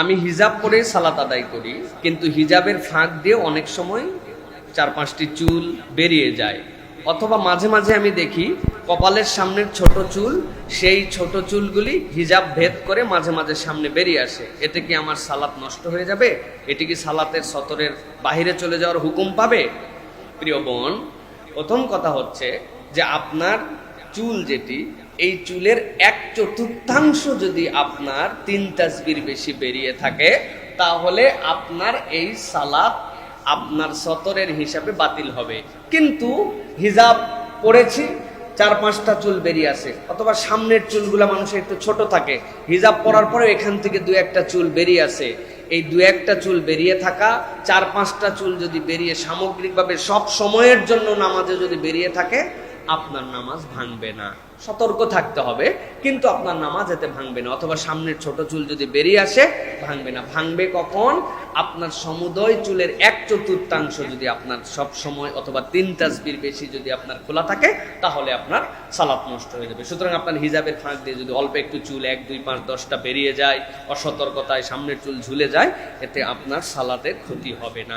আমি হিজাব পরে সালাত আদায় করি, কিন্তু হিজাবের ফাঁক দিয়ে অনেক সময় চার পাঁচটি চুল বেরিয়ে যায়। অথবা মাঝে মাঝে আমি দেখি কপালের সামনের ছোট চুল, সেই ছোট চুলগুলি হিজাব ভেদ করে মাঝে মাঝে সামনে বেরিয়ে আসে। এতে কি আমার সালাত নষ্ট হয়ে যাবে? এটি কি সালাতের সতরের বাহিরে চলে যাওয়ার হুকুম পাবে? প্রিয় বোন, প্রথম কথা হচ্ছে যে আপনার চুল যেটি, এই চুলের এক চতুর্থাংশ যদি আপনার তিন তাসবির বেশি বেরিয়ে থাকে, তাহলে আপনার এই সালাত আপনার সতরের হিসাবে বাতিল হবে। কিন্তু হিজাব পড়েছি, চার পাঁচটা চুল বেরিয়ে আসে অথবা সামনের চুলগুলো মানুষের একটু ছোট থাকে, হিজাব পরার পরেও এখান থেকে দু একটা চুল বেরিয়ে আসে এই দু একটা চুল বেরিয়ে থাকা, চার পাঁচটা চুল যদি বেরিয়ে সামগ্রিকভাবে সব সময়ের জন্য নামাজে যদি বেরিয়ে থাকে আপনার নামাজ ভাঙবে না। সতর্ক থাকতে হবে, কিন্তু আপনার নামাজ এতে ভাঙবে না, অথবা সামনের ছোট চুল যদি বেরিয়ে আসে, ভাঙবে না। ভাঙবে কখন? আপনার সমুদয় চুলের এক চতুর্থাংশ যদি আপনার সব সময় অথবা তিন তাসবির বেশি যদি আপনার খোলা থাকে, তাহলে আপনার সালাত নষ্ট হয়ে যাবে। সুতরাং আপনার হিজাবের ফাঁক দিয়ে যদি অল্প একটু চুল এক, দুই, পাঁচ, দশটা বেরিয়ে যায়, অসতর্কতায় সামনের চুল ঝুলে যায়, এতে আপনার সালাতের ক্ষতি হবে না।